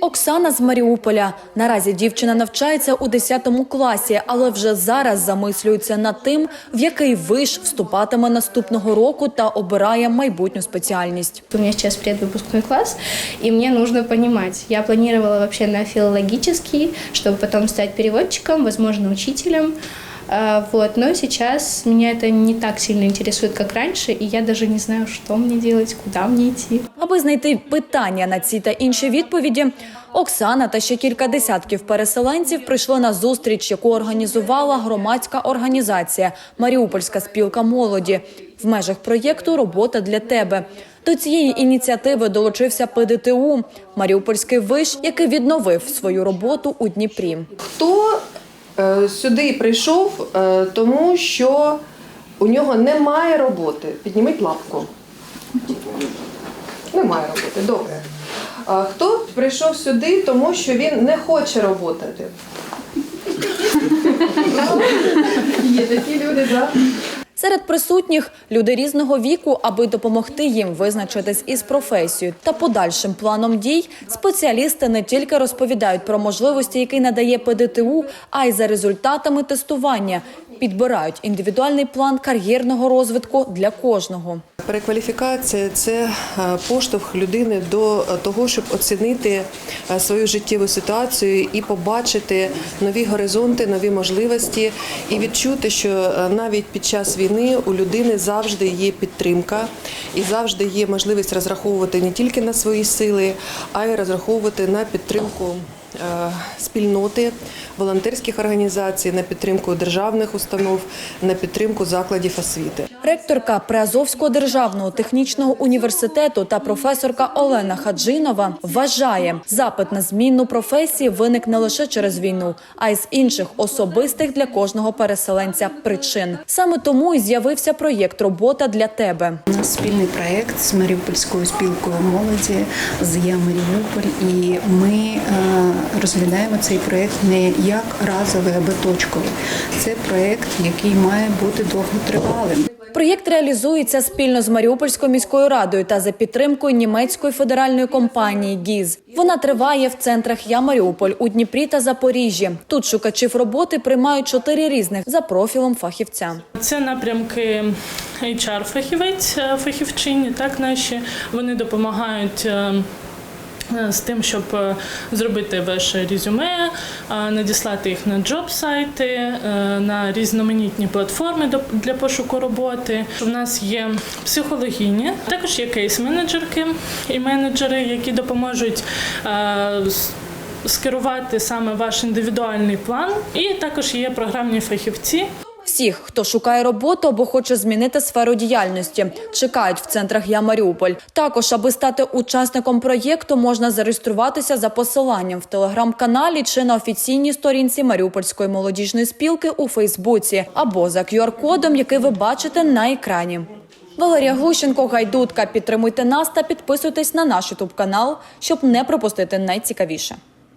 Оксана з Маріуполя. Наразі дівчина навчається у 10 класі, але вже зараз замислюється над тим, в який виш вступатиме наступного року та обирає майбутню спеціальність. У меня сейчас предвыпускной класс, и мне нужно понимать. Я планировала вообще на филологический, чтобы потом стать переводчиком, возможно, учителем. Вот. Но сейчас меня это не так сильно интересует, как раньше, и я даже не знаю, что мне делать, куда мне идти. Аби знайти питання на ці та інші відповіді, Оксана та ще кілька десятків переселенців прийшли на зустріч, яку організувала громадська організація Маріупольська спілка молоді в межах проєкту Робота для тебе. До цієї ініціативи долучився ПДТУ Маріупольський виш, який відновив свою роботу у Дніпрі. Хто сюди прийшов, е, тому що у нього немає роботи? Підніміть лапку. Немає роботи, добре. Хто прийшов сюди, тому що він не хоче роботи? Є такі люди, так? Серед присутніх люди різного віку, аби допомогти їм визначитись із професією та подальшим планом дій, спеціалісти не тільки розповідають про можливості, які надає ПДТУ, а й за результатами тестування підбирають індивідуальний план кар'єрного розвитку для кожного. Перекваліфікація це е, поштовх людини до того, щоб оцінити е, свою життєву ситуацію і побачити нові горизонти, нові можливості, і відчути, що е, навіть під час війни у людини завжди є підтримка і завжди є можливість розраховувати не тільки на свої сили, а й розраховувати на підтримку. Е, Спільноти волонтерських організацій на підтримку державних установ, на підтримку закладів освіти. Ректорка Приазовського державного технічного університету та професорка Олена Хаджинова вважає, запит на змінну професії виник не лише через війну, а й з інших особистих для кожного переселенця причин. Саме тому і з'явився проєкт Робота для тебе. У нас спільний проект з Маріупольською спілкою молоді з Я Маріуполь, і ми е, розглядаємо цей проект не як разовий або точковий. Це проект, який має бути довготривалим. Проєкт реалізується спільно з Маріупольською міською радою та за підтримкою німецької федеральної компанії ГІЗ. Вона триває в центрах Я Маріуполь у Дніпрі та Запоріжжі. Тут шукачів роботи приймають чотири різних за профілем фахівця. Це напрямки HR-фахівець, е, фахівчині, так наші вони допомагають. Е, З тим, щоб е, зробити ваше резюме, е, надіслати їх на джоб-сайти, на різноманітні платформи для пошуку роботи. У нас є психологині, також є кейс-менеджерки і менеджери, які допоможуть скерувати саме ваш індивідуальний план. І також є програмні фахівці, Всіх, хто шукає роботу або хоче змінити сферу діяльності, чекають в центрах Я Маріуполь. Також, аби стати учасником проєкту, можна зареєструватися за посиланням в телеграм-каналі чи на офіційній сторінці Маріупольської молодіжної спілки у Фейсбуці або за QR-кодом, який ви бачите на екрані. Валерія Глущенко, Гайдутка. Підтримуйте нас та підписуйтесь на наш ютуб канал, щоб не пропустити найцікавіше.